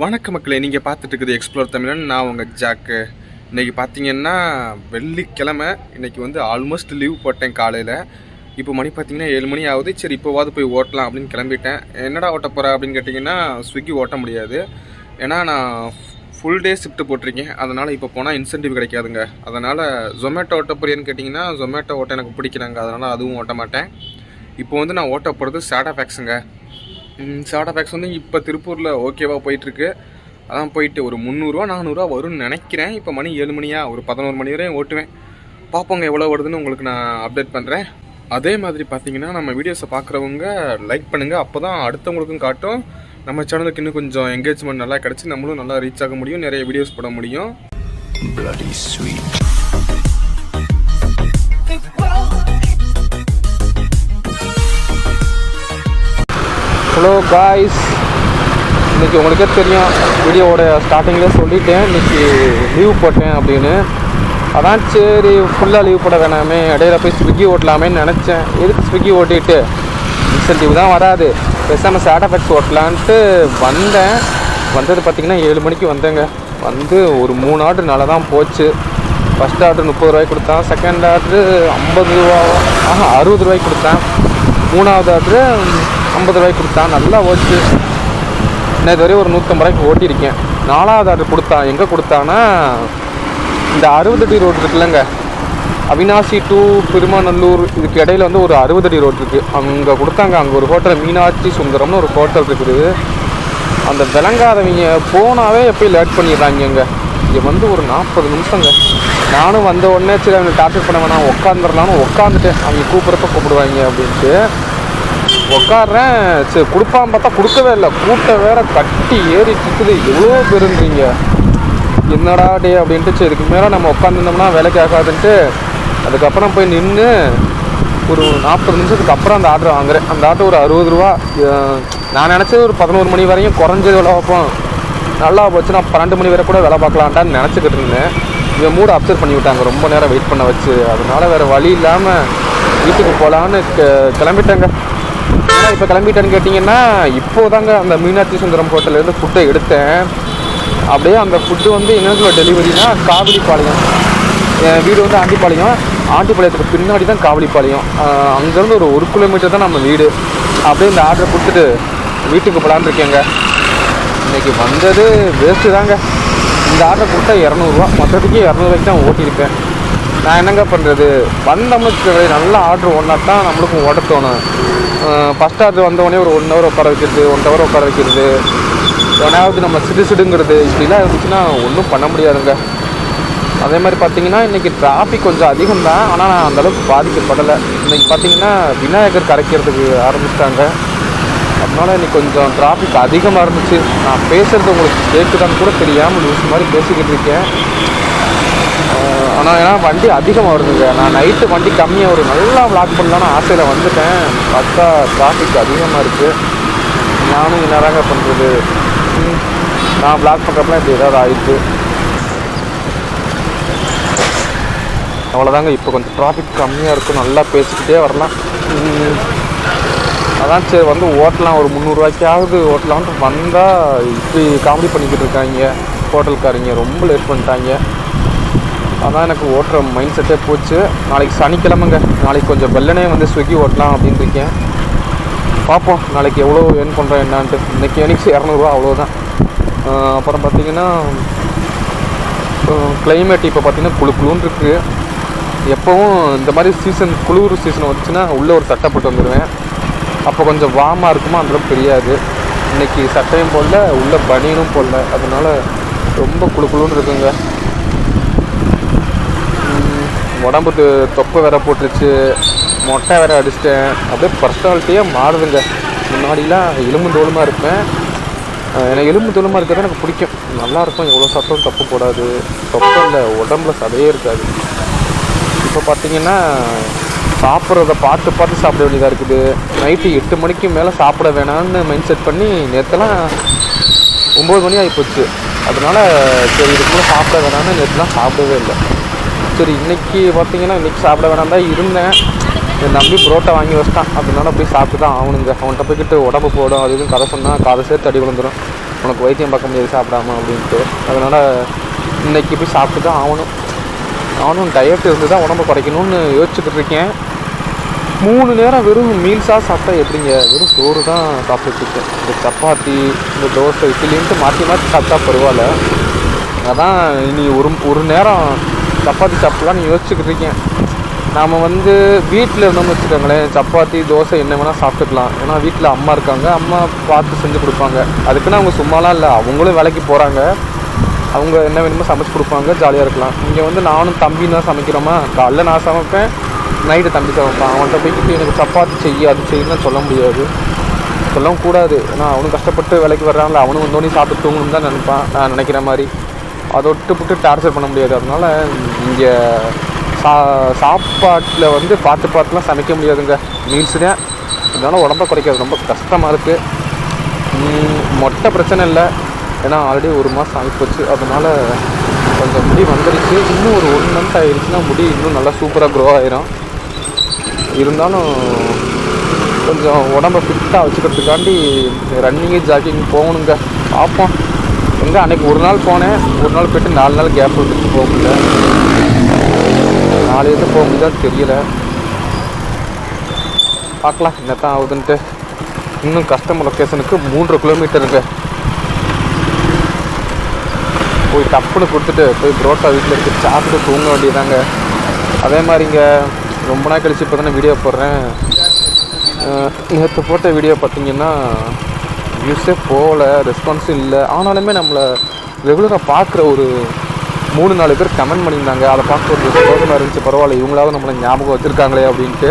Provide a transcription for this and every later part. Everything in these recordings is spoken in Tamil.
வணக்க மக்களே நீங்கள் பார்த்துட்டு இருக்குது எக்ஸ்ப்ளோர் தமிழன். நான் உங்கள் ஜாக்கு இன்றைக்கி பார்த்தீங்கன்னா வெள்ளிக்கிழமை. இன்றைக்கி வந்து ஆல்மோஸ்ட் லீவ் போட்டேன் காலையில். இப்போ மணி பார்த்தீங்கன்னா ஏழு மணி ஆகுது. சரி இப்போவாது போய் ஓட்டலாம் அப்படின்னு கிளம்பிட்டேன். என்னடா ஓட்ட போகிற அப்படின்னு கேட்டிங்கன்னா ஸ்விக்கி ஓட்ட முடியாது. ஏன்னா நான் ஃபுல் டே ஷிஃப்ட் போட்டிருக்கேன். அதனால் இப்போ போனால் இன்சென்டிவ் கிடைக்காதுங்க. அதனால் ஜொமேட்டோ ஓட்ட போறியான்னு கேட்டிங்கன்னா ஜொமேட்டோ ஓட்ட எனக்கு பிடிக்கிறாங்க அதனால் அதுவும் ஓட்ட மாட்டேன். இப்போ வந்து நான் ஓட்ட போகிறது சாடா ஃபேக்ஸுங்க பேக்ஸ் வந்து இப்போ திருப்பூரில் ஓகேவாக போயிட்டுருக்கு. அதான் போயிட்டு ஒரு முந்நூறுரூவா நானூறுரூவா வரும்னு நினைக்கிறேன். இப்போ மணி ஏழு மணியா ஒரு பதினோரு மணி வரையும் ஓட்டுவேன். பார்ப்போங்க எவ்வளோ வருதுன்னு உங்களுக்கு நான் அப்டேட் பண்ணுறேன் அதே மாதிரி பார்த்தீங்கன்னா நம்ம வீடியோஸை பார்க்குறவங்க லைக் பண்ணுங்கள் அப்போ தான் அடுத்தவங்களுக்கும் காட்டும். நம்ம சேனலுக்கு இன்னும் கொஞ்சம் என்கேஜ்மெண்ட் நல்லா கிடச்சி நம்மளும் நல்லா ரீச் ஆக முடியும். நிறைய வீடியோஸ் போட முடியும். ஹலோ காய்ஸ் இன்றைக்கி உங்களுக்கே தெரியும் வீடியோவோட ஸ்டார்டிங்கில் சொல்லிட்டேன். இன்றைக்கி லீவ் போட்டேன் அப்படின்னு. அதான் சரி ஃபுல்லாக லீவ் போட வேணாமே. இடையில போய் ஸ்விக்கி ஓட்டலாமேன்னு நினச்சேன். எதுக்கு ஸ்விக்கி ஓட்டிட்டு? இன்சென்டிவ் தான் வராது. பேசாமல் எஃபெக்ட்ஸ் ஓட்டலான்ட்டு வந்தேன். வந்தது பார்த்திங்கன்னா ஏழு மணிக்கு வந்தேங்க. வந்து ஒரு மூணு ஆர்டர் நல்லா தான் போச்சு. ஃபஸ்ட் ஆர்டர் முப்பது ரூபாய்க்கு கொடுத்தான். செகண்ட் ஆர்டரு ஐம்பது ரூபா. ஆஹா அறுபது ரூபாய்க்கு கொடுத்தேன். மூணாவது ஆர்டரு ஐம்பது ரூபாய்க்கு கொடுத்தான் நல்லா ஓச்சு நேற்று வரையும் ஒரு நூற்றம்பது ரூபாய்க்கு ஓட்டியிருக்கேன். நாலாவது ஆர்டர் கொடுத்தான் எங்கே கொடுத்தான்னா இந்த அறுபது அடி ரோடு இருக்குல்லங்க. அவினாசி டு பெருமாநல்லூர் இதுக்கு இடையில வந்து ஒரு அறுபதடி ரோடு இருக்குது அங்கே கொடுத்தாங்க அங்கே ஒரு ஹோட்டல் மீனாட்சி சுந்தரம்னு ஒரு ஹோட்டல் இருக்குது. அந்த விளங்காதவங்க போனாவே எப்போயும் லேட் பண்ணிடுறாங்க இங்கே இங்கே வந்து ஒரு நாற்பது நிமிஷங்க. நானும் வந்த உடனே சரி அவங்க டார்ச்சர் பண்ண வேணாம் உட்காந்துடலான்னு உட்காந்துட்டேன். அவங்க கூப்பிட்றப்ப கூப்பிடுவாங்க அப்படின்ட்டு. உட்காடுறேன் சரி கொடுப்பான்னு பார்த்தா கொடுக்கவே இல்லை. கூட்டம் வேற கட்டி ஏறிட்டு இருக்குது எவ்வளோ பெருன்றீங்க? என்னடா டே அப்படின்ட்டு சரி இதுக்கு மேலே நம்ம உட்காந்துருந்தோம்னா வேலைக்கு ஆகாதுன்ட்டு அதுக்கப்புறம் போய் நின்று ஒரு நாற்பது நிமிஷத்துக்கு அப்புறம் அந்த ஆர்டர் வாங்குறேன். அந்த ஆர்டர் ஒரு அறுபது ரூபா. நான் நினச்சது ஒரு பதினோரு மணி வரையும் குறைஞ்சது வேலை பார்ப்போம் நல்லா போச்சு நான் பன்னெண்டு மணி வரை கூட வேலை பார்க்கலான்டான்னு நினச்சிக்கிட்டு இருந்தேன். இவன் மூட அப்சர்வ் பண்ணி விட்டாங்க. ரொம்ப நேரம் வெயிட் பண்ண வச்சு. அதனால வேறு வழி இல்லாமல் வீட்டுக்கு போகலான்னு கிளம்பிட்டேங்க. ஆனால் இப்போ கிளம்பிட்டேன்னு கேட்டிங்கன்னா இப்போதாங்க அந்த மீனாட்சி சுந்தரம் ஹோட்டல்லேருந்து ஃபுட்டை எடுத்தேன். அப்படியே அந்த ஃபுட்டு வந்து எங்களுக்குள்ள டெலிவரினா காவிரிப்பாளையம். என் வீடு வந்து ஆண்டிப்பாளையம். ஆண்டிப்பாளையத்துக்கு பின்னாடி தான் காவலிப்பாளையம் அங்கேருந்து ஒரு ஒரு கிலோமீட்டர் தான் நம்ம வீடு. அப்படியே இந்த ஆர்டரை கொடுத்துட்டு வீட்டுக்கு போகலான்னு இருக்கேங்க. இன்னைக்கு வந்தது வேஸ்ட்டு தாங்க. இந்த ஆர்டர் கொடுத்தா இரநூறுவா. மொத்தத்துக்கு இரநூறுவாய்க்கு தான் ஓட்டியிருப்பேன் நான் என்னங்க பண்ணுறது வந்தோம்னு நல்ல ஆர்டர் ஒன்றா தான் நம்மளுக்கும் ஓட தோணும். ஃபஸ்ட் சார்ஜ் வந்தவொடனே ஒரு ஒன் ஹவர் உட்கார வைக்கிறது ஒன் ஹவர் உட்கார வைக்கிறது. எவனாவது நம்ம சிடு சிடுங்கிறது இப்படிலாம் இருந்துச்சுன்னா ஒன்றும் பண்ண முடியாதுங்க. அதே மாதிரி பார்த்தீங்கன்னா இன்றைக்கி டிராஃபிக் கொஞ்சம் அதிகம் தான் ஆனால் நான் அந்தளவுக்கு பாதிக்கப்படலை. இன்றைக்கி பார்த்தீங்கன்னா விநாயகர் கரைக்கிறதுக்கு ஆரம்பிச்சிட்டாங்க. அதனால் இன்னைக்கு கொஞ்சம் டிராஃபிக் அதிகமாக இருந்துச்சு. நான் பேசுகிறது உங்களுக்கு கேட்குதான்னு கூட தெரியாமல் லூஸ் மாதிரி பேசிக்கிட்டு இருக்கேன். ஆனால் ஏன்னா வண்டி அதிகமாக வருதுங்க. நான் நைட்டு வண்டி கம்மியாக வரும். நல்லா பிளாக் பண்ணலான்னு ஆசையில் வந்துட்டேன். பார்த்தா டிராஃபிக் அதிகமாக இருக்குது நானும் என்னதாங்க பண்ணுறது நான் பிளாக் பண்ணுறப்பலாம் இப்படி ஏதாவது ஆயிடுச்சு. அவ்வளோதாங்க இப்போ கொஞ்சம் டிராஃபிக் கம்மியாக இருக்கும் நல்லா பேசிக்கிட்டே வரலாம். அதான் சரி வந்து ஓட்டலாம். ஒரு முந்நூறுரூவாய்க்காவது ஓட்டலாம்னு வந்தால் இப்படி காமெடி பண்ணிக்கிட்டு இருக்காங்க. ஹோட்டல்காரங்க ரொம்ப லேட் பண்ணிட்டாங்க. அதான் எனக்கு ஓட்டுற மைண்ட் செட்டே போச்சு. நாளைக்கு சனிக்கிழமைங்க. நாளைக்கு கொஞ்சம் வெள்ளனே வந்து ஸ்விக்கி ஓட்டலாம் அப்படின்னு இருக்கேன். பார்ப்போம். நாளைக்கு எவ்வளோ ஏர்ன் பண்ணுறேன் என்னான்ட்டு. இன்றைக்கி எனக்கு இரநூறுவா அவ்வளோதான். அப்புறம் பார்த்திங்கன்னா கிளைமேட் இப்போ பார்த்தீங்கன்னா குழு குழுன்னு இருக்குது எப்போவும் இந்த மாதிரி சீசன் குளிர் சீசன் வந்துச்சுன்னா உள்ளே ஒரு சட்டை போட்டு வந்துடுவேன் அப்போ கொஞ்சம் வார்மாக இருக்குமா அந்தளவுக்கு தெரியாது. இன்றைக்கி சட்டையும் போடல உள்ளே பனியனும் போடல. அதனால் ரொம்ப குளு குளுன்னு இருக்குங்க. உடம்பு தொப்பை வேற போட்டுருச்சு. மொட்டை வேற அடிச்சிட்டேன். அப்படியே பர்சனாலிட்டியே மாறுதுங்க. முன்னாடிலாம் எலும்பு தோலுமாக இருப்பேன். எனக்கு எலும்பு தோலுமாக இருக்கிறது எனக்கு பிடிக்கும். நல்லாயிருக்கும் எவ்வளோ சாப்பிட்டாலும் தப்பு போடாது. தொப்பை இல்லை. உடம்புல சதையே இருக்காது. இப்போ பார்த்தீங்கன்னா சாப்பிட்றத பார்த்து பார்த்து சாப்பிட வேண்டியதாக இருக்குது. நைட்டு எட்டு மணிக்கு மேலே சாப்பிட வேணாம்னு மைண்ட் செட் பண்ணி நேற்றுலாம் ஒம்பது மணி ஆகிப்போச்சு அதனால சரி இதுக்குள்ளே சாப்பிட வேணாம்னு நேற்றுலாம் சாப்பிடவே இல்லை. சரி இன்றைக்கி பார்த்தீங்கன்னா இன்றைக்கி சாப்பிட வேணாம் தான் இருந்தேன். என் நம்பி புரோட்டா வாங்கி வச்சிட்டான். அப்படினால போய் சாப்பிட்டு தான் ஆகணுங்க. அவன்கிட்ட போய்கிட்டு உடம்பு போடும். அது இதுவும் கதை சொன்னால் காதை சேர்த்து அடி விழுந்துடும் உனக்கு வைத்தியம் பார்க்க முடியாது சாப்பிடாம அப்படின்ட்டு. அதனால் இன்னைக்கு போய் சாப்பிட்டு தான் ஆகணும். நானும் டயட் இருந்து தான் உடம்பு குறைக்கணும்னு யோசிச்சுட்டு இருக்கேன். மூணு நேரம் வெறும் மீல்ஸாக சாப்பிட்டா எப்படிங்க? வெறும் சோறு தான் சாப்பிட்டுருக்கேன் இந்த சப்பாத்தி இந்த தோசை இட்லின்ட்டு மாற்றி மாற்றி சாப்பிட்டா பரவாயில்ல. அதான் இனி ஒரு ஒரு நேரம் சப்பாத்தி சாப்பிட்லான்னு யோசிச்சுக்கிட்டு இருக்கேன். நாம் வந்து வீட்டில் இருந்தோம்னு வச்சுக்கோங்களேன் சப்பாத்தி தோசை என்ன வேணால் சாப்பிட்டுக்கலாம். ஏன்னா வீட்டில் அம்மா இருக்காங்க அம்மா பார்த்து செஞ்சு கொடுப்பாங்க. அதுக்குன்னு அவங்க சும்மாலாம் இல்லை அவங்களும் வேலைக்கு போகிறாங்க அவங்க என்ன வேணுமோ சமைச்சு கொடுப்பாங்க ஜாலியாக இருக்கலாம். இங்கே வந்து நானும் தம்பி தான் சமைக்கிறோமா? காலைல நான் சமைப்பேன் நைட்டு தம்பி சமைப்பான். அவன்கிட்ட போய்கிட்டு எனக்கு சப்பாத்தி செய்ய அது செய்யணும்னு சொல்ல முடியாது. சொல்லவும் கூடாது. ஏன்னா அவனும் கஷ்டப்பட்டு வேலைக்கு வர்றாங்களா அவனும் வந்தோடனே சாப்பிட்டு தூங்கணும்னு தான் நினைப்பான். நான் நினைக்கிற மாதிரி. அதை விட்டு விட்டு டார்ச்சர் பண்ண முடியாது. அதனால் இங்கே சா சாப்பாட்டில் வந்து பார்த்து பார்த்துலாம் சமைக்க முடியாதுங்க. மீல்ஸ் தான் இதனால் உடம்ப குறைக்காது ரொம்ப கஷ்டமாக இருக்குது மொட்டை பிரச்சனை இல்லை. ஏன்னா ஆல்ரெடி ஒரு மாதம் ஆகிப்போச்சு அதனால் கொஞ்சம் முடி வந்துருச்சு. இன்னும் ஒரு ஒன் மந்த் ஆயிடுச்சுன்னா முடி இன்னும் நல்லா சூப்பராக க்ரோ ஆயிரும். இருந்தாலும் கொஞ்சம் உடம்ப ஃபிட்டாக வச்சுக்கிறதுக்காண்டி ரன்னிங்கு ஜாக்கிங் போகணுங்க. பார்ப்போம். எங்கே அன்னைக்கு ஒரு நாள் போனேன். ஒரு நாள் போயிட்டு நாலு நாள் கேப் விட்டுட்டு போக முடியல. நாளையிலேருந்து போக முடியாது தெரியல. பார்க்கலாம் என்ன தான் ஆகுதுன்ட்டு. இன்னும் கஸ்டமர் லொக்கேஷனுக்கு மூன்றரை கிலோமீட்டருங்க போய் டப்புன்னு கொடுத்துட்டு போய் புரோட்டா வீட்டில் இருக்கு சாப்பிட்டு தூங்க வேண்டியதாங்க. அதே மாதிரிங்க ரொம்ப நாள் கழிச்சு இப்போ தானே வீடியோ போடுறேன் நேற்று போட்ட வீடியோ பார்த்தீங்கன்னா வியூஸே போகல ரெஸ்பான்ஸும் இல்லை. ஆனாலுமே நம்மளை ரெகுலராக பார்க்குற ஒரு மூணு நாலு பேர் கமெண்ட் பண்ணியிருந்தாங்க. அதை பார்க்க ஒரு சந்தோஷமாக இருந்துச்சு. பரவாயில்ல இவங்களாவது நம்மளை ஞாபகம் வச்சுருக்காங்களே அப்படின்ட்டு.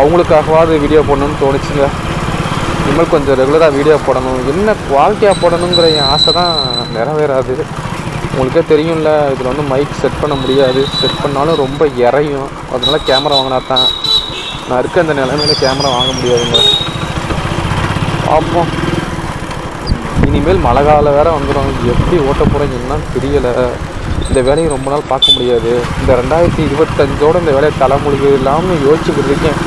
அவங்களுக்காகவாது வீடியோ போடணும்னு தோணுச்சுங்க. இனிமேல் கொஞ்சம் ரெகுலராக வீடியோ போடணும். என்ன குவாலிட்டியாக போடணுங்கிற என் ஆசை தான் நிறைவேறாது. உங்களுக்கே தெரியும்ல இதில் வந்து மைக் செட் பண்ண முடியாது. செட் பண்ணாலும் ரொம்ப இறையும். அதனால கேமரா வாங்கினா தான் நான் இருக்க அந்த நிலைமையில கேமரா வாங்க முடியாதுங்க. பார்ப்போம் இனிமேல் மழை காலம் வேறு வந்துடும் எப்படி ஓட்ட போகிறீங்கன்னா தெரியலை. இந்த வேலையை ரொம்ப நாள் பார்க்க முடியாது. இந்த ரெண்டாயிரத்தி இருபத்தஞ்சோட இந்த வேலையை தலைமொழிவு இல்லாமல் யோசிச்சுக்கிட்டு இருக்கேன்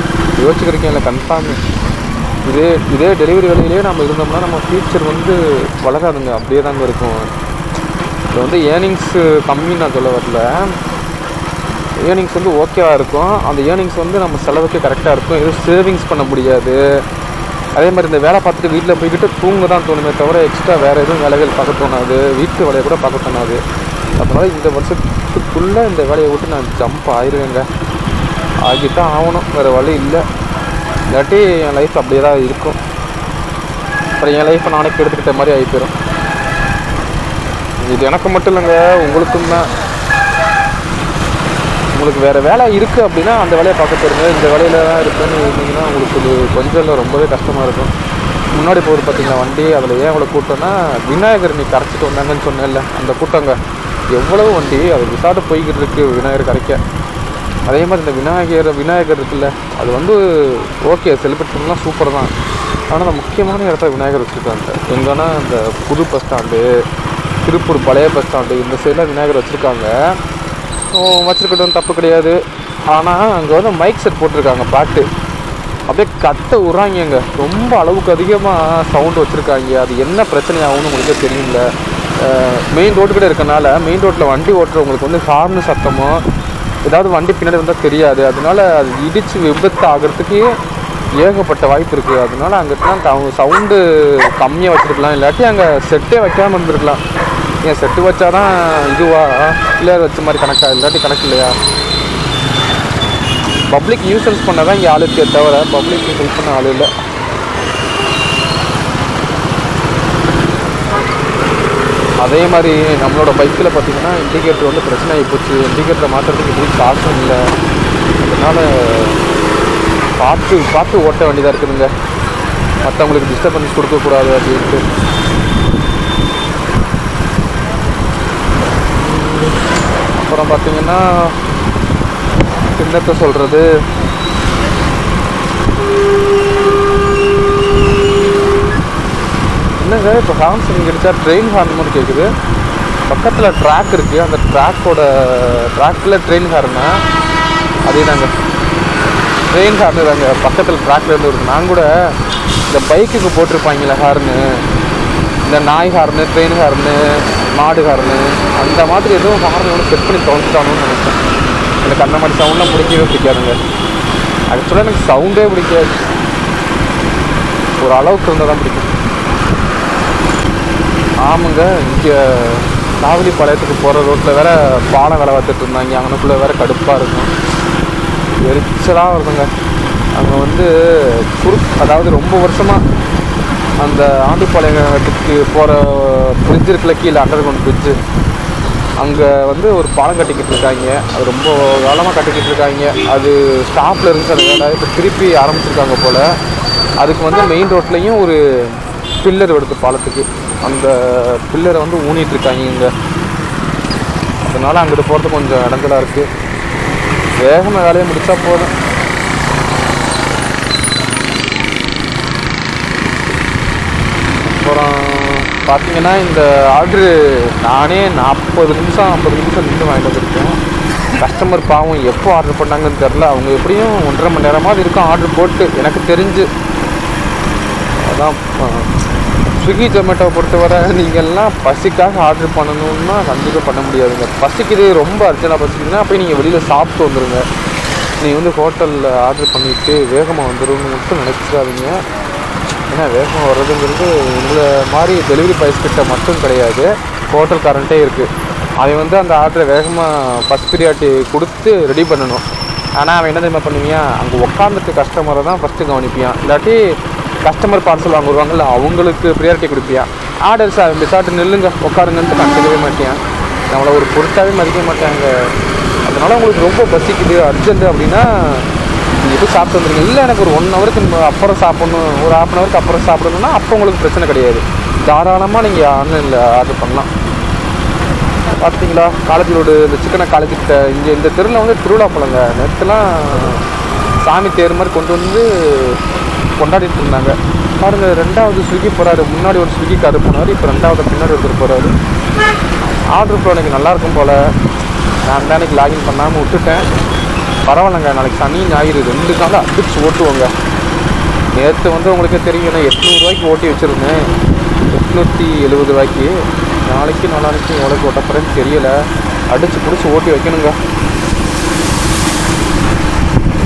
யோசிச்சுக்கிட்டு இல்லை கன்ஃபார்ம் இதே இதே டெலிவரி வேலையிலேயே நம்ம இருந்தோம்னா நம்ம ஃபியூச்சர் வந்து வளராதுங்க. அப்படியே தாங்க இருக்கும். இது வந்து ஏர்னிங்ஸு கம்மின்னு நான் சொல்ல வரல. ஏர்னிங்ஸ் வந்து ஓகேவாக இருக்கும். அந்த ஏர்னிங்ஸ் வந்து நம்ம செலவுக்கு கரெக்டாக இருக்கும். எதுவும் சேவிங்ஸ் பண்ண முடியாது. அதே மாதிரி இந்த வேலை பார்த்துட்டு வீட்டில் போய்கிட்டு தூங்க தான் தோணுமே தவிர எக்ஸ்ட்ரா வேறு எதுவும் வேலைகள் பார்க்க தோணாது. வீட்டு வேலையை கூட பார்க்க தோணாது. அதனால் இந்த வருஷத்துக்குள்ளே இந்த வேலையை விட்டு நான் ஜம்ப் ஆயிடுவேங்க ஆகித்தான் ஆகணும். வேறு வழி இல்லை. இல்லாட்டி என் லைஃப் அப்படியே தான் இருக்கும். அப்புறம் என் லைஃப்பை நானே கெடுத்துக்கிட்ட மாதிரி ஆகி போயிடும் இது எனக்கு மட்டும் இல்லைங்க உங்களுக்கும் தான். உங்களுக்கு வேறு வேலை இருக்குது அப்படின்னா அந்த வேலையை பார்க்க தெரியுங்க இந்த வேலையில் தான் இருக்குன்னு இருந்தீங்கன்னா உங்களுக்கு இது கொஞ்சம் இல்லை ரொம்பவே கஷ்டமாக இருக்கும். முன்னாடி போகுது பார்த்தீங்கன்னா வண்டி அதில் ஏன் அவ்வளோ கூட்டம்னா விநாயகர் நீ கரைச்சிட்டு வந்தாங்கன்னு சொன்னேன்ல அந்த கூட்டங்க. எவ்வளவு வண்டி அது விசாட்டு போய்கிட்டு இருக்கு விநாயகர் கரைக்க. அதே மாதிரி இந்த விநாயகர் விநாயகர் இருக்குல்ல அது வந்து ஓகே செலிப்ரேட் பண்ணலாம் சூப்பர் தான். ஆனால் அந்த முக்கியமான இடத்துல விநாயகர் வச்சுருக்காங்க. எங்கன்னா இந்த புது பஸ் ஸ்டாண்டு திருப்பூர் பழைய பஸ் ஸ்டாண்டு இந்த சைடில் விநாயகர் வச்சுருக்காங்க. வச்சுருக்கட்டும் தப்பு கிடையாது. ஆனால் அங்கே வந்து மைக் செட் போட்டிருக்காங்க பாட்டு. அப்படியே கத்த விட்றாங்கங்க ரொம்ப அளவுக்கு அதிகமாக சவுண்டு வச்சுருக்காங்க. அது என்ன பிரச்சனை ஆகும்னு உங்களுக்கு தெரியல மெயின் ரோடு கிட்ட இருக்கனால மெயின் ரோட்டில் வண்டி ஓட்டுறவங்களுக்கு வந்து ஹார்ன் சத்தமோ ஏதாவது வண்டி பின்னாடி வந்தால் தெரியாது. அதனால அது இடித்து விபத்து ஆகிறதுக்கு ஏகப்பட்ட வாய்ப்பு இருக்குது அதனால அங்கிட்டலாம் அவங்க சவுண்டு கம்மியாக வச்சுருக்கலாம். இல்லாட்டி அங்கே செட்டே வைக்காமல் இருந்திருக்கலாம். ஏன் செட்டு வச்சாதான் இதுவா? இல்லை வச்ச மாதிரி கணக்கா? இல்லாட்டி கணக்கு இல்லையா? பப்ளிக் யூசன்ஸ் பண்ண தான் இங்கே ஆள் இருக்கே தவிர பப்ளிக் யூசன்ஸ் பண்ண ஆள் இல்லை. அதே மாதிரி நம்மளோட பைக்கில் பார்த்தீங்கன்னா இண்டிகேட்டர் வந்து பிரச்சனை ஆகி போச்சு. இண்டிகேட்டரை மாற்றுறதுக்கு இப்படி காசும் இல்லை. அதனால் பார்த்து பார்த்து ஓட்ட வேண்டியதாக இருக்குதுங்க. மற்றவங்களுக்கு டிஸ்டர்பன்ஸ் கொடுக்கக்கூடாது அப்படின்ட்டு. அப்புறம் பார்த்தீங்கன்னா என்னத்தை சொல்கிறது என்னங்க இப்போ ஹார்ன் சவுண்ட் கிடைச்சா ட்ரெயின் ஹார்ன் மாதிரி கேட்குது பக்கத்தில் ட்ராக் இருக்குது அந்த ட்ராக்கோட ட்ராக்கில் ட்ரெயின் ஹார்னா அதே தாங்க ட்ரெயின் ஹார்னு தாங்க. பக்கத்தில் ட்ராக்ல இருந்து வருது. நான் கூட இந்த பைக்குக்கு போட்டிருப்பாங்களே ஹார்னு இந்த நாய் ஹார்னு ட்ரெயின் ஹார்னு மாடு ஹார்னு அந்த மாதிரி எதுவும் ஹார்ன் ஒன்று செட் பண்ணி தொலைச்சிட்டாங்கன்னு நினைச்சேன். எனக்கு அந்த மாதிரி சவுண்ட்லாம் பிடிக்கவே பிடிக்காதுங்க. ஆக்சுவலாக எனக்கு சவுண்டே பிடிக்காது. ஒரு அளவுக்கு இருந்தால் தான் பிடிக்கும். ஆமாங்க இங்கே காவிரி பாளையத்துக்கு போகிற ரோட்டில் வேற பாலம் வேலை பார்த்துட்டு இருந்தாங்க. அங்கனுக்குள்ளே வேற கடுப்பாக இருக்கும். எரிச்சலாக வருதுங்க. அங்கே வந்து குறு அதாவது ரொம்ப வருஷமாக அந்த ஆண்டிப்பாளையத்துக்கு போகிற பிரிட்ஜ் இருக்குல்ல கீழே அண்டர் கிரவுண்ட் பிரிட்ஜு அங்கே வந்து ஒரு பாலம் கட்டிக்கிட்டு இருக்காங்க. அது ரொம்ப காலமாக கட்டிக்கிட்டு இருக்காங்க. அது ஸ்டாப்பில் இருந்துச்சு அது வேலை. இப்போ திருப்பி ஆரம்பிச்சிருக்காங்க போல். அதுக்கு வந்து மெயின் ரோட்லேயும் ஒரு பில்லர் எடுத்து பாலத்துக்கு. அந்த பில்லரை வந்து ஊனிகிட்டு இருக்காங்க இங்கே. அதனால் அங்கிட்டு போகிறது கொஞ்சம் இடங்களாக இருக்குது வேகமாக வேலையை முடித்தா போதும். அப்புறம் பார்த்தீங்கன்னா இந்த ஆர்டரு நானே நாற்பது நிமிஷம் ஐம்பது நிமிஷம் நின்று வாங்கிட்டு வந்திருக்கேன். கஸ்டமர் பாவம் எப்போ ஆர்டர் பண்ணாங்கன்னு தெரில அவங்க எப்படியும் ஒன்றரை மணி நேரமாவது இருக்கும் ஆர்டர் போட்டு எனக்கு தெரிஞ்சு. அதான் ஸ்விக்கி ஜொமேட்டோவை பொறுத்தவரை நீங்கள்லாம் பசிக்காக ஆர்டர் பண்ணணும்னா கண்டிப்பாக பண்ண முடியாதுங்க. பசிக்குது ரொம்ப அர்ஜென்ட்டாக பசிக்குதுன்னா போய் நீங்கள் வெளியில் சாப்பிட்டு வந்துடுங்க நீங்கள் வந்து ஹோட்டலில் ஆர்டர் பண்ணிவிட்டு வேகமாக வந்துடும்னு மட்டும் நினச்சிடாதீங்க. ஏன்னா வேகமாக வர்றதுங்கிறது உங்களை மாதிரி டெலிவரி பாய்ஸ் கிட்ட மட்டும் கிடையாது. ஹோட்டல் கரண்ட்டே இருக்குது அவன் வந்து அந்த ஆர்டரை வேகமாக ஃபஸ்ட் ப்ரியாரிட்டி கொடுத்து ரெடி பண்ணணும். ஆனால் அவன் என்ன தெரியுமா பண்ணுவியான் அங்கே உட்காந்துட்டு கஸ்டமரை தான் ஃபஸ்ட்டு கவனிப்பியான் இல்லாட்டி கஸ்டமர் பார்சல் வாங்க வருவாங்கல்ல அவங்களுக்கு ப்ரியாரிட்டி கொடுப்பியான் ஆர்டர் சார் பிசாட்டு நில்லுங்க உட்காருங்கன்ட்டு கண்டுக்கவே மாட்டியான் நம்மளை ஒரு பொருட்டாகவே மதிக்க மாட்டாங்க. அதனால் உங்களுக்கு ரொம்ப பசிக்குது அர்ஜென்ட் அப்படின்னா நீங்கள் போய் சாப்பிட்டு வந்துருங்க. இல்லை எனக்கு ஒரு ஒன் ஹவருக்கு அப்புறம் சாப்பிட்ணும். ஒரு ஹாஃப் அன் ஹவருக்கு அப்புறம் சாப்பிடணும்னா அப்போ உங்களுக்கு பிரச்சனை கிடையாது. தாராளமாக நீங்கள் ஆன்லைனில் ஆர்டர் பண்ணலாம். பார்த்தீங்களா காலேஜ் ரோடு இந்த சிக்கனை காலேஜ் கிட்ட இங்கே இந்த தெருவில் வந்து திருவிழா போலங்க. நேற்றுலாம் சாமி தேர் மாதிரி கொண்டு வந்து கொண்டாடிட்டு இருந்தாங்க. பாருங்க ரெண்டாவது ஸ்விக்கி போகிறாரு முன்னாடி ஒரு ஸ்விக்கி காரு போனார் இப்போ ரெண்டாவது பின்னாடி ஒருத்தர் போகிறாரு ஆர்டர் இப்போ எனக்கு நல்லாயிருக்கும் போல். நான் தான் லாகின் பண்ணாமல் விட்டுட்டேன். பரவாயில்லைங்க நாளைக்கு சனி ஞாயிறு ரெண்டு நாளும் அடிச்சு ஓட்டுவோங்க. நேற்று வந்து உங்களுக்கே தெரியும் நான் எட்நூறுவாய்க்கு ஓட்டி வச்சுருந்தேன். எட்நூற்றி எழுபது ரூபாய்க்கு. நாளைக்கு நாளானைக்கு எவ்வளோக்கு ஓட்ட போகிறேன்னு தெரியலை. அடித்து பிடிச்சி ஓட்டி வைக்கணுங்க.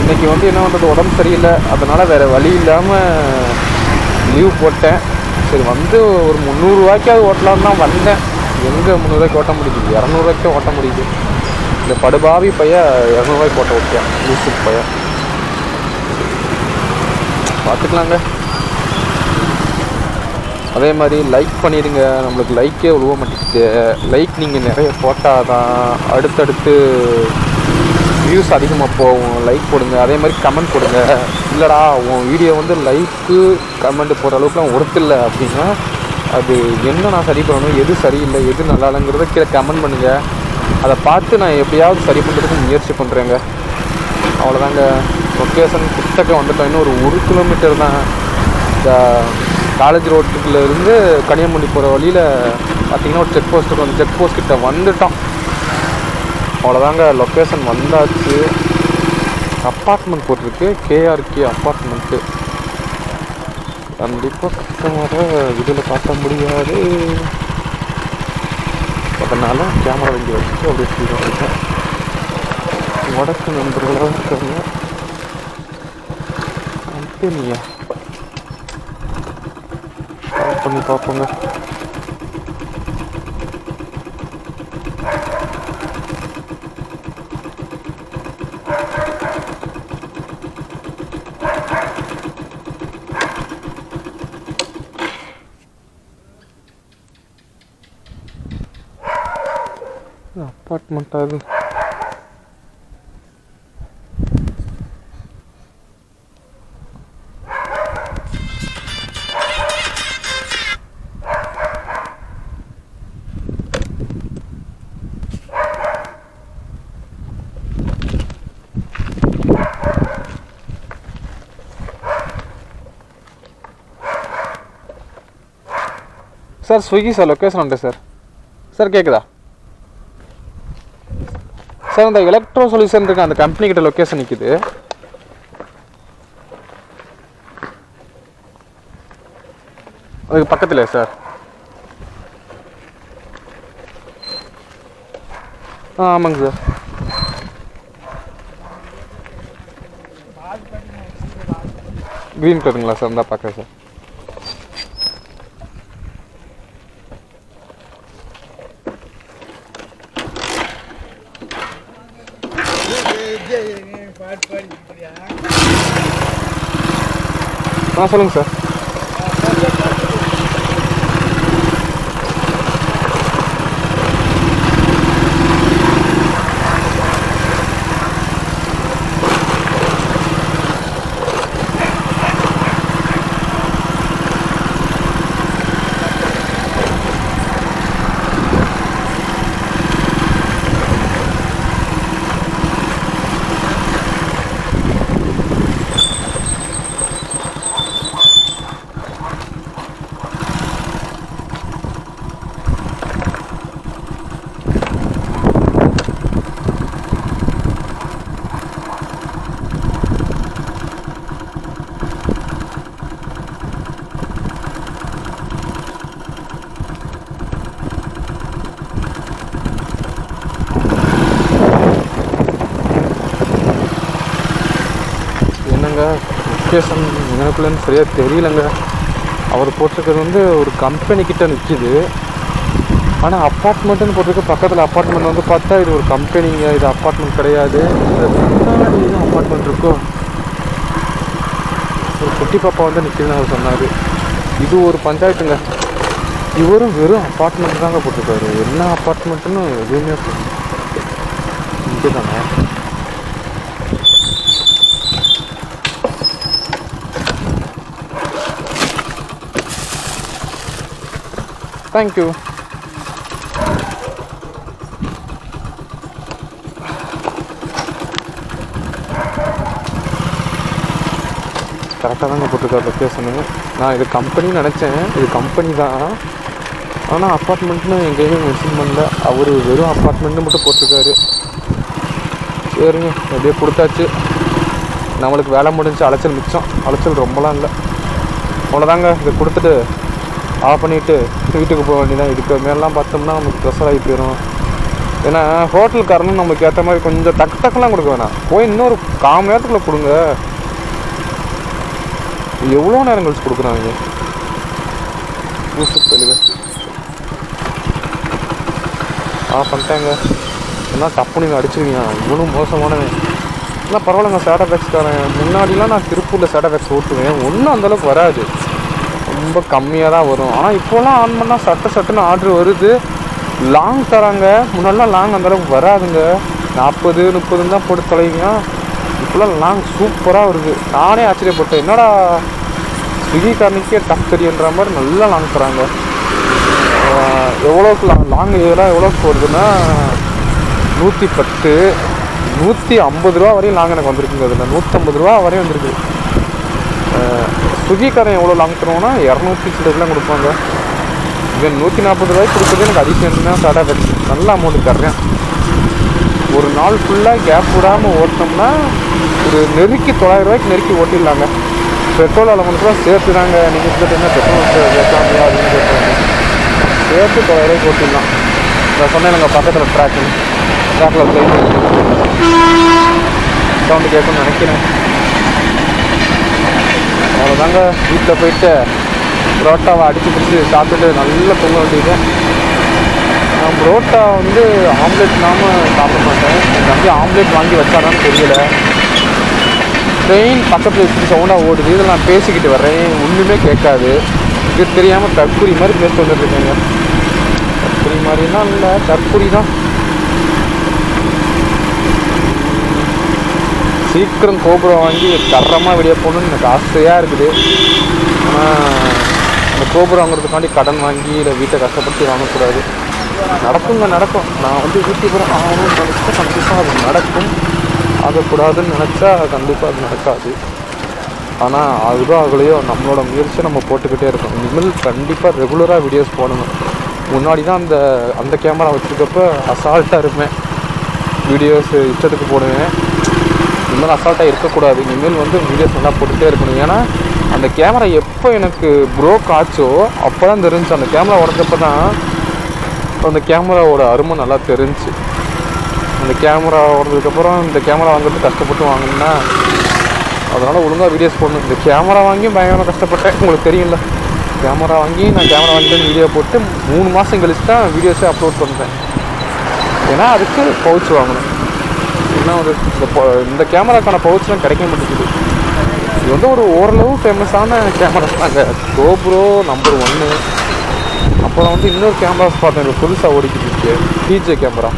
இன்றைக்கி வந்து என்ன பண்ணுறது உடம்பு சரியில்லை. அதனால் வேறு வழி இல்லாமல் லீவ் போட்டேன். சரி வந்து ஒரு முந்நூறுரூவாய்க்காவது ஓட்டலான்னு தான் வந்தேன். எங்கே முந்நூறுரூவாய்க்கு ஓட்ட முடியுது? இரநூறுவாய்க்கே ஓட்ட முடியுது. இந்த படுபாவி பைய இரநூறுவாய்க்கு போட்ட ஓட்டியான் லூசுக்கு பையன் பார்த்துக்கலாங்க அதே மாதிரி லைக் பண்ணிடுங்க. நம்மளுக்கு லைக்கே உழுவ மாட்டேங்குது. லைக் நீங்கள் நிறைய போட்டால் தான் அடுத்தடுத்து வியூஸ் அதிகமாக போகும். லைக் போடுங்க. அதே மாதிரி கமெண்ட் கொடுங்க இல்லைடா உன் வீடியோ வந்து லைக்கு கமெண்ட் போடுற அளவுக்குலாம் ஒருத்தில்லை இல்லை அப்படின்னா அது என்ன நான் சரி பண்ணணும்? எது சரியில்லை? எது நல்லா இல்லைங்கிறத கீழே கமெண்ட் பண்ணுங்கள் அதை பார்த்து நான் எப்படியாவது சரி பண்ணுறதுக்கு முயற்சி பண்ணுறேங்க அவ்வளோதாங்க லொக்கேஷன் கிட்டக்க வந்துட்டோம். இன்னும் ஒரு ஒரு கிலோமீட்டர் தான். இந்த காலேஜ் ரோட்டுக்குள்ளேருந்து இருந்து போகிற வழியில் பார்த்தீங்கன்னா ஒரு செக் போஸ்ட்டுக்கு வந்து செக் போஸ்ட் கிட்ட வந்துட்டோம். அவ்வளோதாங்க லொக்கேஷன் வந்தாச்சு. அப்பார்ட்மெண்ட் போட்டிருக்கு. கேஆர்கே அப்பார்ட்மெண்ட்டு கண்டிப்பாக கஸ்டமரை இதில் காட்ட முடியாது. அதனால் கேமரா இங்கே வச்சுட்டு அப்படியே ஸ்பீடாக இருக்கேன் வடக்கு நண்பர்களாக இருக்காங்க கம்பெனியா கால் பண்ணி பார்ப்போங்க. matado. Sir Swiggy sir location ಉಂಟು ಸರ್ ಸರ್ ಕೇಕ್ದಾ சார் இந்த எலக்ட்ரோ சொல்யூஷன் இருக்க அந்த கம்பெனி கிட்ட லொக்கேஷன் நிற்குது அதுக்கு பக்கத்தில் சார். ஆ ஆமாங்க சார். Green கலருங்களா sir? இருந்தால் பார்க்குறேன் சார். ஆ சொல்லுங்கள் சார் என்னங்க லொக்கேஷன் எனக்குள்ளேன்னு சரியாக தெரியலங்க. அவர் போட்டிருக்கிறது வந்து ஒரு கம்பெனிக்கிட்ட நிற்கிது ஆனால் அப்பார்ட்மெண்ட்டுன்னு போட்டிருக்கு. பக்கத்தில் அப்பார்ட்மெண்ட் வந்து பார்த்தா இது ஒரு கம்பெனிங்க இது அப்பார்ட்மெண்ட் கிடையாது. இந்த முன்னாடி எதுவும் அப்பார்ட்மெண்ட் இருக்கும் ஒரு குட்டி பாப்பா வந்து நிற்கிதுன்னு அவர் சொன்னார். இது ஒரு பஞ்சாயத்துங்க. இவரும் வெறும் அப்பார்ட்மெண்ட் தாங்க போட்டிருக்காரு. என்ன அப்பார்ட்மெண்ட்டுன்னு எதுவுமே இங்கே தானே தேங்க்யூ கரெக்டாக தாங்க போட்டிருக்காரு லொக்கேஷனு நான் இது கம்பெனின்னு நினச்சேன். இது கம்பெனி தான். ஆனால் அப்பார்ட்மெண்ட்னு எங்கேயுமே மென்ஷன் பண்ணல. அவர் வெறும் அப்பார்ட்மெண்ட்னு மட்டும் போட்டிருக்காரு. சரிங்க எப்படியோ கொடுத்தாச்சு. நம்மளுக்கு வேலை முடிஞ்சு அலைச்சல் மிச்சம். அலைச்சல் ரொம்பலாம் இல்லை. அவ்வளோதாங்க இதை கொடுத்துட்டு ஆஃப் பண்ணிவிட்டு வீட்டுக்கு போக வேண்டியதான் இதுக்கு மேலாம் பார்த்தோம்னா நமக்கு ப்ரெஷர் ஆகி போயிடும் ஏன்னா ஹோட்டலுக்காரனும் நமக்கு ஏற்ற மாதிரி கொஞ்சம் டக்கு டக்குலாம் கொடுக்க வேணாம். போய் இன்னொரு கால் நேரத்தில் கொடுங்க. எவ்வளோ நேரம் கழிச்சு கொடுக்குறாங்க? யூஸ்ட் தெளிவு. ஆ பண்ணிட்டாங்க. என்ன தப்பு நீங்கள் அடிச்சிருக்கீங்க இவனும் மோசமானவன். இல்லை பரவாயில்லைங்க சேட்டா பேக்ஸ்காரன் முன்னாடிலாம் நான் திருப்பூரில் சேட்டா பேக்ஸ் ஓட்டுவேன். ஒன்றும் அந்தளவுக்கு வராது. ரொம்ப கம்மியாக தான் வரும். ஆனால் இப்போலாம் ஆன் பண்ணால் சட்டு சட்டுன்னு ஆர்டர் வருது. லாங் தராங்க. முன்னாடிலாம் லாங் அந்தளவுக்கு வராதுங்க. நாற்பது முப்பதுன்னு தான் போட்டு தொலைவீங்க இப்போலாம் லாங் சூப்பராக வருது. நானே ஆச்சரியப்பட்டேன். என்னடா ஸ்விக்கிக்காரனுக்கே டஃப் தெரியுன்ற மாதிரி நல்லா லாங் தராங்க. எவ்வளோக்கு லாங் லாங் இதெல்லாம் எவ்வளோக்கு வருதுன்னா நூற்றி பத்து நூற்றி ஐம்பது ரூபா வரையும் லாங் எனக்கு வந்திருக்குங்க. அதில் நூற்றம்பது ரூபா வரையும் வந்திருக்கு. ஆஹ் எவ்வளோ லாங் தருவோம்னா? இரநூத்தி சில்லரெலாம் கொடுப்பாங்க. இவன் நூற்றி நாற்பது ரூபாய்க்கு கொடுக்குறது எனக்கு அதிகம் தான் டாடா பேக்ஸ் நல்ல அமௌண்ட் தர்றேன். ஒரு நாள் ஃபுல்லாக கேப் விடாமல் ஓட்டினோம்னா ஒரு நெருக்கி தொள்ளாயிரம் ரூபாய்க்கு நெருக்கி ஓட்டிடலாங்க. பெட்ரோல் அலமெண்ட்லாம் சேர்த்து தாங்க நீங்கள் கேட்டீங்கன்னா பெட்ரோல் கேட்காமையா அப்படின்னு கேட்குறாங்க. சேர்த்து தொள்ளாயிரம் ஓட்டிடலாம். நான் சொன்னேன் எங்கள் பக்கத்தில் ட்ராக்கு ட்ராக்கில் பிளேன் சவுண்டு கேட்கணும்னு நினைக்கிறேன். அவ்வளோதாங்க வீட்டில் போயிட்டு புரோட்டாவை அடித்து பிடிச்சி சாப்பிட்டுட்டு நல்லா தூங்க வேண்டியது நான் புரோட்டா வந்து ஆம்லேட் இல்லாமல் சாப்பிட மாட்டேன். எனக்கு தம்பி ஆம்லேட் வாங்கி வச்சாரான்னு தெரியல. ட்ரெயின் பக்கத்தில் இப்படி சவுண்டாக ஓடுது. இதில் நான் பேசிக்கிட்டு வர்றேன். ஒன்றுமே கேட்காது. இது தெரியாமல் தற்குறி மாதிரி பேச வந்துட்டுருக்கேங்க தற்குறி மாதிரிலாம் இல்லை. தற்குறி தான் சீக்கிரம் கோபுரம் வாங்கி தரமாக வெளியே போகணுன்னு எனக்கு ஆசையாக இருக்குது. ஆனால் அந்த கோபுரம் வாங்குறதுக்காண்டி கடன் வாங்கி இல்லை வீட்டை கஷ்டப்படுத்தி வாங்கக்கூடாது. நடக்குங்க நடக்கும். நான் வந்து வீட்டுப்புறம் ஆகணும்னு நினச்சா கண்டிப்பாக அது நடக்கும். ஆகக்கூடாதுன்னு நினச்சா கண்டிப்பாக அது நடக்காது. ஆனால் அதுதான் ஆகலையோ நம்மளோட முயற்சியை நம்ம போட்டுக்கிட்டே இருக்கோம் இனிமேல் கண்டிப்பாக ரெகுலராக வீடியோஸ் போடணும். முன்னாடி தான் அந்த அந்த கேமரா வச்சுருக்கப்ப அசால்ட்டாக இருப்பேன். வீடியோஸ் இஷ்டத்துக்கு போடுவேன். வந்து அசால்ட்டாக இருக்கக்கூடாது. இனிமேல் வந்து வீடியோஸ் நல்லா போட்டுகிட்டே இருக்கணும். ஏன்னா அந்த கேமரா எப்போ எனக்கு ப்ரோக் ஆச்சோ அப்போ தான் தெரிஞ்சு. அந்த கேமரா உடஞ்சப்போ தான் அந்த கேமராவோட அருமை நல்லா தெரிஞ்சு. அந்த கேமரா உடஞ்சதுக்கப்புறம் இந்த கேமரா வாங்குறது கஷ்டப்பட்டு வாங்கினா அதனால் ஒழுங்காக வீடியோஸ் போடணும். இந்த கேமரா வாங்கி பயங்கரம் கஷ்டப்பட்டேன். உங்களுக்கு தெரியல கேமரா வாங்கி நான் கேமரா வாங்கிட்டு வீடியோ போட்டு மூணு மாதம் கழிச்சு தான் வீடியோஸே அப்லோட் பண்ணுறேன் ஏன்னா அதுக்கு பவுச் வாங்கணும். பார்த்தீங்கன்னா ஒரு இந்த இந்த கேமராக்கான பவுச்லாம் கிடைக்க மாட்டேங்குது. இது வந்து ஒரு ஓரளவு ஃபேமஸான கேமரா தாங்க. கோப்ரோ நம்பர் ஒன்று அப்புறம் வந்து இன்னொரு கேமராஸ் பார்த்தேன். புதுசாக ஓடிக்கிட்டு இருக்கு. DJ camera.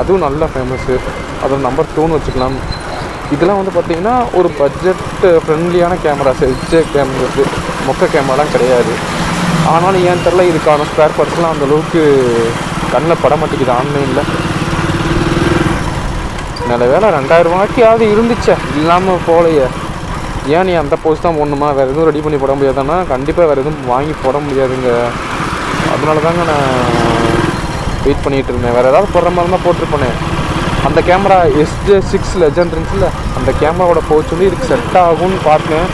அதுவும் நல்லா ஃபேமஸ்ஸு அதோட நம்பர் டூன்னு வச்சுக்கலாம். இதெல்லாம் வந்து பார்த்திங்கன்னா ஒரு பட்ஜெட் ஃப்ரெண்ட்லியான கேமராஸ் ஹெச்ஏ கேமராஸ் மொக்க கேமராலாம் கிடையாது. ஆனாலும் ஏன் தெரில இதுக்கான ஸ்பேர் பார்ட்ஸ்லாம் அந்தளவுக்கு கண்ணில் பட மாட்டேங்குது. ஆன்லைனில். நல்ல வேலை ரெண்டாயிரம் ரூபாய்க்காவது இருந்துச்சே. இல்லாமல் போகலையே ஏன் நீ அந்த போஸ்ட் தான் போடணுமா? வேறு எதுவும் ரெடி பண்ணி போட முடியாதானா? கண்டிப்பாக வேறு எதுவும் வாங்கி போட முடியாதுங்க. அதனால தாங்க நான் வெயிட் பண்ணிகிட்டு இருந்தேன். வேறு ஏதாவது போடுற மாதிரி இருந்தால் போட்டிருப்பேன். அந்த கேமரா எஸ்ஜே சிக்ஸ் லெஜண்ட் இருந்துச்சுல்ல அந்த கேமராவோட போச்சு வந்து இதுக்கு செட் ஆகும்னு பார்த்தேன்.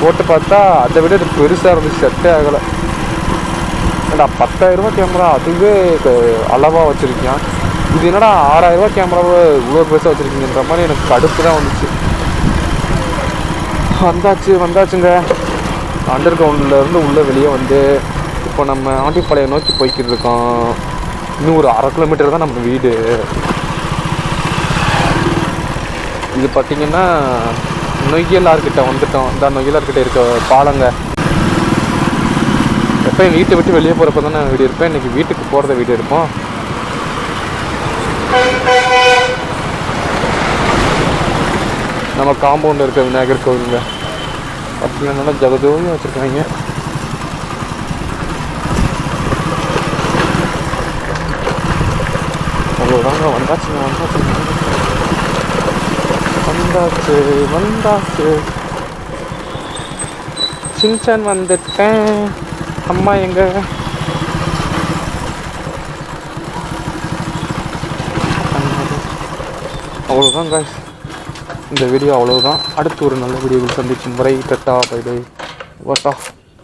போட்டு பார்த்தா அதை விட இது பெருசாக இருந்துச்சு செட்டே ஆகலை. ஏடா பத்தாயிரரூபா கேமரா அதுவே அளவாக வச்சுருக்கேன் இது என்னடா ஆறாயிரரூபா கேமராவை இவ்வளோ பெருசாக வச்சுருக்கீங்கன்ற மாதிரி எனக்கு கடுப்பு தான் வந்துச்சு. வந்தாச்சு வந்தாச்சுங்க. அண்டர் இருந்து உள்ளே வெளியே வந்து இப்போ நம்ம ஆண்டிப்பாளையம் நோக்கி போய்கிட்டு இருக்கோம். இன்னும் ஒரு அரை கிலோமீட்டர் தான் நம்ம வீடு. இது பார்த்தீங்கன்னா நொய்யலார்கிட்ட வந்துட்டோம். இந்த நொய்யலார்கிட்ட இருக்க பாலங்க. எப்பயும் வீட்டை விட்டு வெளியே போகிறப்ப தானே வீடு இருப்பேன். இன்றைக்கி வீட்டுக்கு போகிறத வீடு இருப்போம் நம்ம காம்பவுண்டில் இருக்க விநாயகர் கோவிலுங்க. அப்படின்னா நல்லா வச்சுருக்காங்க. அவ்வளோதாங்க வந்தாச்சு வந்தாச்சு. வந்தாச்சு வந்தாச்சு. சின்சன் வந்துட்டேன். அம்மா எங்கே? அவ்வளோதான் காய்ஸ் இந்த வீடியோ அவ்வளோதான் அடுத்து ஒரு நல்ல வீடியோவில் சந்திக்கும் வரை டட்டா பை பை வாட்டா